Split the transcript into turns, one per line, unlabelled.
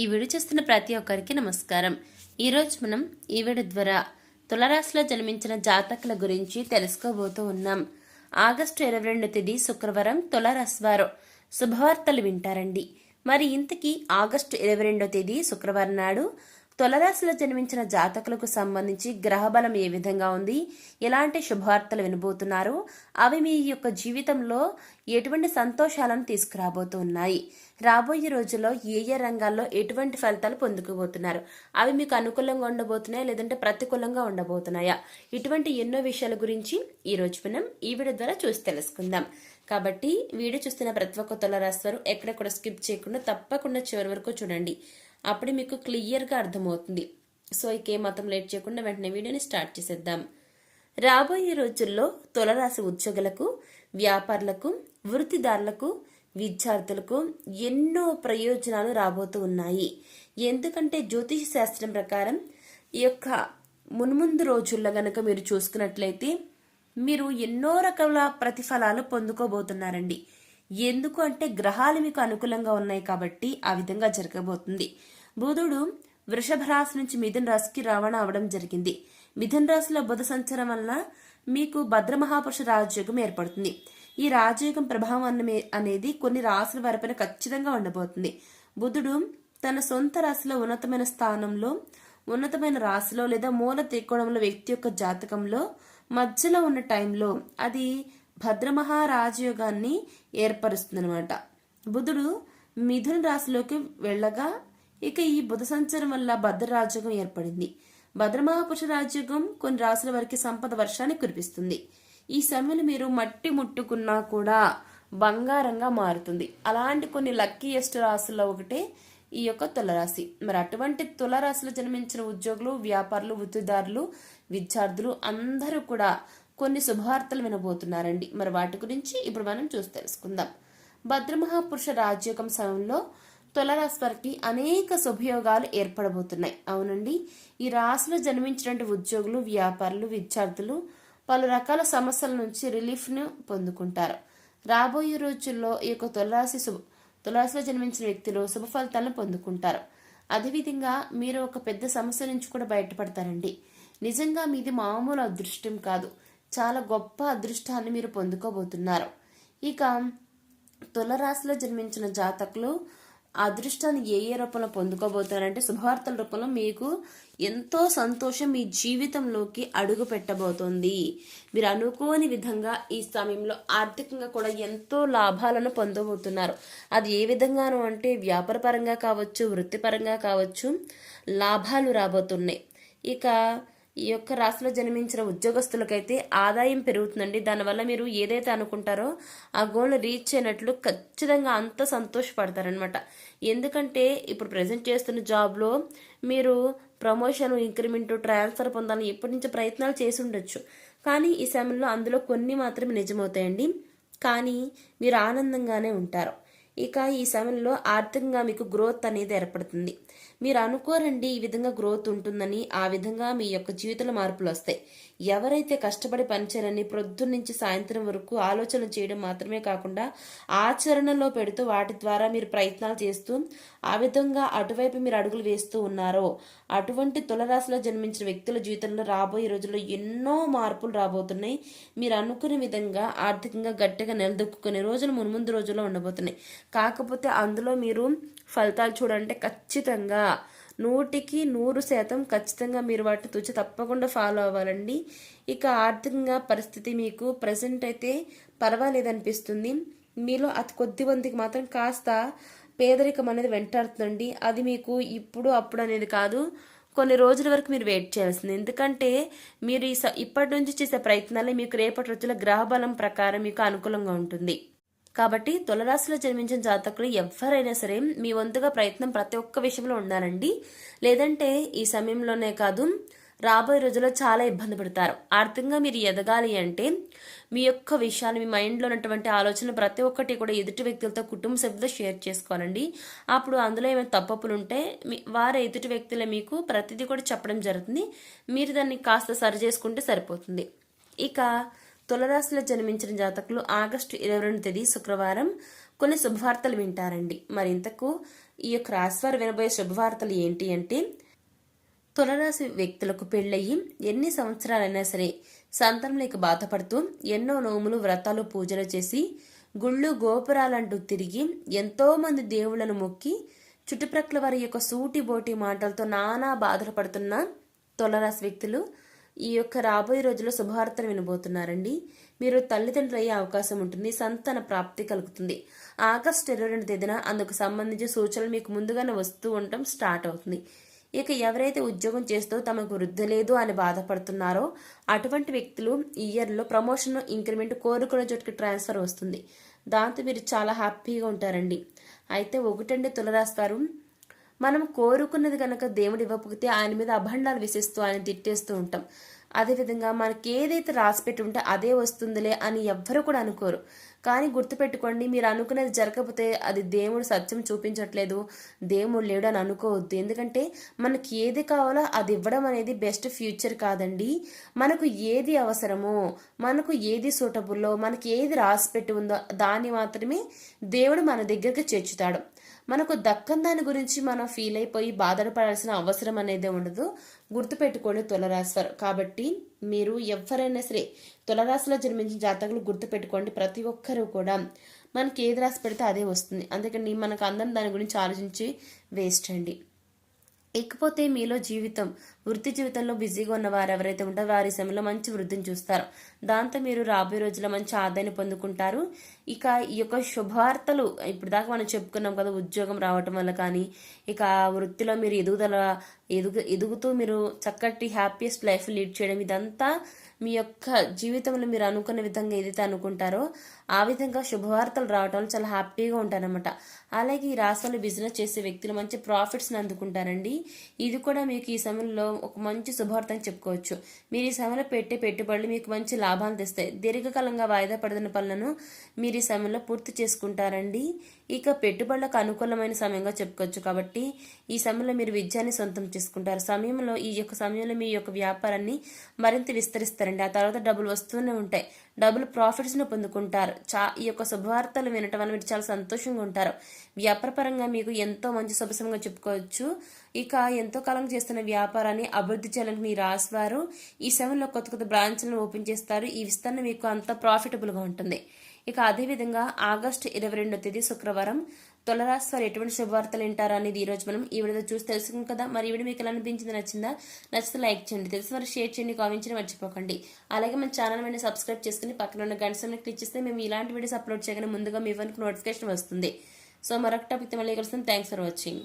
ఈ వీడియో చూస్తున్న ప్రతి ఒక్కరికి నమస్కారం. ఈరోజు మనం ఈ వీడియో ద్వారా తులరాశిలో జన్మించిన జాతకుల గురించి తెలుసుకోబోతూ ఉన్నాం. ఆగస్టు ఇరవై రెండు తేదీ శుక్రవారం తులరాశి వారు శుభవార్తలు వింటారండి. మరి ఇంతకీ ఆగస్టు ఇరవై రెండో తేదీ శుక్రవారం నాడు తులరాశిలో జన్మించిన జాతకులకు సంబంధించి గ్రహబలం ఏ విధంగా ఉంది? ఎలాంటి శుభవార్తలు వినబోతున్నారు? అవి మీ యొక్క జీవితంలో ఎటువంటి సంతోషాలను తీసుకురాబోతున్నాయి? రాబోయే రోజుల్లో ఏ ఏ రంగాల్లో ఎటువంటి ఫలితాలు పొందుకోబోతున్నారు? అవి మీకు అనుకూలంగా ఉండబోతున్నాయా? లేదంటే ప్రతికూలంగా ఉండబోతున్నాయా? ఇటువంటి ఎన్నో విషయాల గురించి ఈ రోజు మనం ఈ వీడియో ద్వారా చూసి తెలుసుకుందాం. కాబట్టి వీడియో చూస్తున్న ప్రతి ఒక్క తులరాశి వారు ఎక్కడెక్కడ స్కిప్ చేయకుండా తప్పకుండా చివరి వరకు చూడండి. అప్పుడే మీకు క్లియర్గా అర్థమవుతుంది. సో ఇక ఏ మతం లేట్ చేయకుండా వెంటనే వీడియోని స్టార్ట్ చేసేద్దాం. రాబోయే రోజుల్లో తులరాశి ఉద్యోగులకు వ్యాపారులకు వృత్తిదారులకు విద్యార్థులకు ఎన్నో ప్రయోజనాలు రాబోతూ ఉన్నాయి. ఎందుకంటే జ్యోతిష శాస్త్రం ప్రకారం ఈ యొక్క మున్ముందు రోజుల్లో గనక మీరు చూసుకున్నట్లయితే మీరు ఎన్నో రకాల ప్రతిఫలాలు పొందుకోబోతున్నారండి. ఎందుకు అంటే గ్రహాలు మీకు అనుకూలంగా ఉన్నాయి కాబట్టి ఆ విధంగా జరగబోతుంది. బుధుడు వృషభ రాశి నుంచి మిథున రాశికి రవాణా అవడం జరిగింది. మిథున రాశిలో బుధ సంచారం వలన మీకు భద్రమహాపురుష రాజయోగం ఏర్పడుతుంది. ఈ రాజయోగం ప్రభావం అనేది కొన్ని రాశుల వారిపైన ఖచ్చితంగా ఉండబోతుంది. బుధుడు తన సొంత రాశిలో ఉన్నతమైన స్థానంలో ఉన్నతమైన రాశిలో లేదా మూల త్రికోణంలో వ్యక్తి యొక్క జాతకంలో మధ్యలో ఉన్న టైంలో అది భద్రమహారాజయోగాన్ని ఏర్పరుస్తుందనమాట బుధుడు మిథున రాశిలోకి వెళ్ళగా ఇక ఈ బుధ సంచారం వల్ల భద్రరాజయోగం ఏర్పడింది. భద్రమహాపురుష రాజయోగం కొన్ని రాశుల వరకు సంపద వర్షాన్ని కురిపిస్తుంది. ఈ సమయంలో మీరు మట్టి ముట్టుకున్నా కూడా బంగారంగా మారుతుంది. అలాంటి కొన్ని లక్కీయెస్ట్ రాశుల్లో ఒకటే ఈ యొక్క తులరాశి. మరి అటువంటి తులరాశిలో జన్మించిన ఉద్యోగులు వ్యాపారులు వృత్తిదారులు విద్యార్థులు అందరూ కూడా కొన్ని శుభవార్తలు వినబోతున్నారండి. మరి వాటి గురించి ఇప్పుడు మనం చూసి తెలుసుకుందాం. భద్రమహాపురుష రాజ్యోగం సమయంలో తులరాశి వారికి అనేక శుభయోగాలు ఏర్పడబోతున్నాయి. అవునండి ఈ రాశిలో జన్మించినటువంటి ఉద్యోగులు వ్యాపారులు విద్యార్థులు పలు రకాల సమస్యల నుంచి రిలీఫ్ను పొందుకుంటారు. రాబోయే రోజుల్లో ఈ యొక్క తులరాశి శుభ తులరాశిలో జన్మించిన వ్యక్తులు శుభ ఫలితాలను పొందుకుంటారు. అదేవిధంగా మీరు ఒక పెద్ద సమస్య నుంచి కూడా బయటపడతారండి. నిజంగా మీది మామూలు అదృష్టం కాదు. చాలా గొప్ప అదృష్టాన్ని మీరు పొందుకోబోతున్నారు. ఇక తులరాశిలో జన్మించిన జాతకులు అదృష్టాన్ని ఏ ఏ రూపంలో పొందుకోబోతారంటే శుభవార్తల రూపంలో మీకు ఎంతో సంతోషం మీ జీవితంలోకి అడుగు పెట్టబోతోంది. మీరు అనుకోని విధంగా ఈ సమయంలో ఆర్థికంగా కూడా ఎంతో లాభాలను పొందబోతున్నారు. అది ఏ విధంగాను అంటే వ్యాపారపరంగా కావచ్చు వృత్తిపరంగా కావచ్చు లాభాలు రాబోతున్నాయి. ఇక ఈ యొక్క రాశిలో జన్మించిన ఉద్యోగస్తులకైతే ఆదాయం పెరుగుతుందండి. దానివల్ల మీరు ఏదైతే అనుకుంటారో ఆ గోల్ని రీచ్ అయినట్లు ఖచ్చితంగా అంత సంతోషపడతారనమాట ఎందుకంటే ఇప్పుడు ప్రజెంట్ చేస్తున్న జాబ్లో మీరు ప్రమోషన్ ఇంక్రిమెంట్ ట్రాన్స్ఫర్ పొందాలని ఎప్పటి నుంచో ప్రయత్నాలు చేసి ఉండొచ్చు. కానీ ఈ సమయంలో అందులో కొన్ని మాత్రమే నిజమవుతాయండి. కానీ మీరు ఆనందంగానే ఉంటారు. ఇక ఈ సమయంలో ఆర్థికంగా మీకు గ్రోత్ అనేది ఏర్పడుతుంది. మీరు అనుకోరండి ఈ విధంగా గ్రోత్ ఉంటుందని ఆ విధంగా మీ యొక్క జీవితంలో మార్పులు వస్తాయి. ఎవరైతే కష్టపడి పనిచేయాలని ప్రొద్దున నుంచి సాయంత్రం వరకు ఆలోచన చేయడం మాత్రమే కాకుండా ఆచరణలో పెడుతూ వాటి ద్వారా మీరు ప్రయత్నాలు చేస్తూ ఆ విధంగా అటువైపు మీరు అడుగులు వేస్తూ ఉన్నారో అటువంటి తులరాశిలో జన్మించిన వ్యక్తుల జీవితంలో రాబోయే రోజుల్లో ఎన్నో మార్పులు రాబోతున్నాయి. మీరు అనుకునే విధంగా ఆర్థికంగా గట్టిగా నిలదొక్కునే రోజులు మున్ముందు రోజుల్లో ఉండబోతున్నాయి. కాకపోతే అందులో మీరు ఫలితాలు చూడంటే ఖచ్చితంగా నూటికి నూరు శాతం ఖచ్చితంగా మీరు వాటిని తుచి తప్పకుండా ఫాలో అవ్వాలండి. ఇక ఆర్థికంగా పరిస్థితి మీకు ప్రజెంట్ అయితే పర్వాలేదనిపిస్తుంది. మీలో అతి కొద్ది మందికి మాత్రం కాస్త పేదరికం అనేది వెంటాడుతుందండి. అది మీకు ఇప్పుడు అప్పుడు అనేది కాదు. కొన్ని రోజుల వరకు మీరు వెయిట్ చేయాల్సింది. ఎందుకంటే మీరు ఈ స- ఇప్పటి నుంచి చేసే ప్రయత్నాలే మీకు రేపటి రోజుల గ్రహబలం ప్రకారం మీకు అనుకూలంగా ఉంటుంది. కాబట్టి తులరాశిలో జన్మించిన జాతకులు ఎవరైనా సరే మీ వంతుగా ప్రయత్నం ప్రతి ఒక్క విషయంలో ఉండాలండి. లేదంటే ఈ సమయంలోనే కాదు రాబోయే రోజుల్లో చాలా ఇబ్బంది పడతారు. ఆర్థికంగా మీరు ఎదగాలి అంటే మీ యొక్క విషయాలు మీ మైండ్లో ఉన్నటువంటి ఆలోచన ప్రతి ఒక్కటి కూడా ఎదుటి వ్యక్తులతో కుటుంబ సభ్యులతో షేర్ చేసుకోవాలండి. అప్పుడు అందులో ఏమైనా తప్పప్పులు ఉంటే మీ వారు ఎదుటి వ్యక్తులే మీకు ప్రతిదీ కూడా చెప్పడం జరుగుతుంది. మీరు దాన్ని కాస్త సరి చేసుకుంటే సరిపోతుంది. ఇక తులరాశిలో జన్మించిన జాతకులు ఆగస్టు ఇరవై రెండు తేదీ శుక్రవారం కొన్ని శుభవార్తలు వింటారండి. మరి ఇంతకు ఈ యొక్క రాశివారు వినబోయే శుభవార్తలు ఏంటి అంటే తులరాశి వ్యక్తులకు పెళ్ళయి ఎన్ని సంవత్సరాలైనా సరే సంతానం లేక బాధపడుతూ ఎన్నో నోములు వ్రతాలు పూజలు చేసి గుళ్ళు గోపురాలంటూ తిరిగి ఎంతో మంది మొక్కి చుట్టుప్రక్కల వారి యొక్క సూటి బోటి మాటలతో నానా బాధలు పడుతున్న తులరాశి వ్యక్తులు ఈ యొక్క రాబోయే రోజుల్లో శుభవార్తలు వినబోతున్నారండి. మీరు తల్లిదండ్రులు అయ్యే అవకాశం ఉంటుంది సంతాన ప్రాప్తి కలుగుతుంది. ఆగస్టు ఇరవై రెండు తేదీన అందుకు సంబంధించిన సూచనలు మీకు ముందుగానే వస్తూ ఉండటం స్టార్ట్ అవుతుంది. ఇక ఎవరైతే ఉద్యోగం చేస్తూ తమకు వృద్ధి లేదు అని బాధపడుతున్నారో అటువంటి వ్యక్తులు ఈ ఇయర్లో ప్రమోషన్ ఇంక్రిమెంట్ కోరుకున్న చోటుకి ట్రాన్స్ఫర్ వస్తుంది. దాంతో మీరు చాలా హ్యాపీగా ఉంటారండి. అయితే ఒకటండి తులరాస్తారు మనం కోరుకున్నది కనుక దేవుడు ఇవ్వకపోతే ఆయన మీద అభండాలు విసిస్తూ ఆయన తిట్టేస్తూ ఉంటాం. అదేవిధంగా మనకి ఏదైతే రాసిపెట్టి ఉంటే అదే వస్తుందిలే అని ఎవ్వరు కూడా అనుకోరు. కానీ గుర్తుపెట్టుకోండి మీరు అనుకునేది జరగకపోతే అది దేవుడు సత్యం చూపించట్లేదు. దేవుడు లేడు అని అనుకోవద్దు. ఎందుకంటే మనకి ఏది కావాలో అది ఇవ్వడం అనేది బెస్ట్ ఫ్యూచర్ కాదండి. మనకు ఏది అవసరమో మనకు ఏది సూటబుల్లో మనకి ఏది రాసి పెట్టి ఉందో దాన్ని మాత్రమే దేవుడు మన దగ్గరికి చేర్చుతాడు. మనకు దక్కని దాని గురించి మనం ఫీల్ అయిపోయి బాధపడాల్సిన అవసరం అనేది ఉండదు. గుర్తుపెట్టుకోండి తులరాశివారు. కాబట్టి మీరు ఎవరైనా సరే తులరాశిలో జన్మించిన జాతకులు గుర్తుపెట్టుకోండి ప్రతి ఒక్కరూ కూడా. మనకి ఏది రాసి పెడితే అదే వస్తుంది. అందుకని మనకు అందరం దాని గురించి ఆలోచించి వేస్ట్ అండి. ఇకపోతే మీలో జీవితం వృత్తి జీవితంలో బిజీగా ఉన్న వారు ఎవరైతే ఉంటారో వారి సమయంలో మంచి వృద్ధిని చూస్తారు. దాంతో మీరు రాబోయే రోజుల్లో మంచి ఆదాయాన్ని పొందుకుంటారు. ఇక ఈ యొక్క శుభవార్తలు ఇప్పుడు దాకా మనం చెప్పుకున్నాం కదా ఉద్యోగం రావటం వల్ల కానీ ఇక వృత్తిలో మీరు ఎదుగుదల ఎదుగు ఎదుగుతూ మీరు చక్కటి హ్యాపీయెస్ట్ లైఫ్ లీడ్ చేయడం ఇదంతా మీ యొక్క జీవితంలో మీరు అనుకున్న విధంగా ఏదైతే అనుకుంటారో ఆ విధంగా శుభవార్తలు రావటం చాలా హ్యాపీగా ఉంటారనమాట అలాగే ఈ రాష్ట్రంలో బిజినెస్ చేసే వ్యక్తులు మంచి ప్రాఫిట్స్ని అందుకుంటారండి. ఇది కూడా మీకు ఈ సమయంలో ఒక మంచి శుభవార్త అని చెప్పుకోవచ్చు. మీరు ఈ సమయంలో పెట్టే పెట్టుబడులు మీకు మంచి లాభాలు తెస్తాయి. దీర్ఘకాలంగా వాయిదా పడుతున్న పనులను మీరు ఈ సమయంలో పూర్తి చేసుకుంటారండి. ఇక పెట్టుబడులకు అనుకూలమైన సమయంగా చెప్పుకోవచ్చు కాబట్టి ఈ సమయంలో మీరు విద్యాన్ని సొంతం చేసుకుంటారు. సమయంలో ఈ యొక్క సమయంలో మీ యొక్క వ్యాపారాన్ని మరింత విస్తరిస్తారండి. ఆ తర్వాత డబ్బులు వస్తూనే ఉంటాయి. డబ్బులు ప్రాఫిట్స్ను పొందుకుంటారు. చా ఈ యొక్క శుభవార్తలు వినటం వల్ల మీరు చాలా సంతోషంగా ఉంటారు. వ్యాపారపరంగా మీకు ఎంతో మంచి శుభసంగా చెప్పుకోవచ్చు. ఇక ఎంతో కాలం చేస్తున్న వ్యాపారాన్ని అభివృద్ధి చేయాలని మీరు రాసివారు ఈ సమయంలో కొత్త కొత్త బ్రాంచ్లను ఓపెన్ చేస్తారు. ఈ విస్తరణ మీకు అంత ప్రాఫిటబుల్గా ఉంటుంది. ఇక అదేవిధంగా ఆగస్టు ఇరవై రెండో తేదీ శుక్రవారం తులరాశి వారు ఎటువంటి శుభవార్తలు వింటారు అనేది ఈ రోజు మనం ఈ వీడియో చూసి తెలుసుకున్నాం కదా. మరి వీడియో మీకు ఎలా అనిపించింది నచ్చిందా? నచ్చితే లైక్ చేయండి. తెలిసిన వారు షేర్ చేయండి కామెంట్ చేయండి మర్చిపోకండి. అలాగే మన ఛానల్ మీద సబ్స్క్రైబ్ చేసుకుని పక్కన ఉన్న గంట సమయం క్లిక్ చేస్తే మేము ఇలాంటి వీడియోస్ అప్లోడ్ చేయగానే ముందుగా మీ వరకు నోటిఫికేషన్ వస్తుంది. సో మరొక టాపిక్ మళ్ళీ కలుస్తాం. Thanks for watching.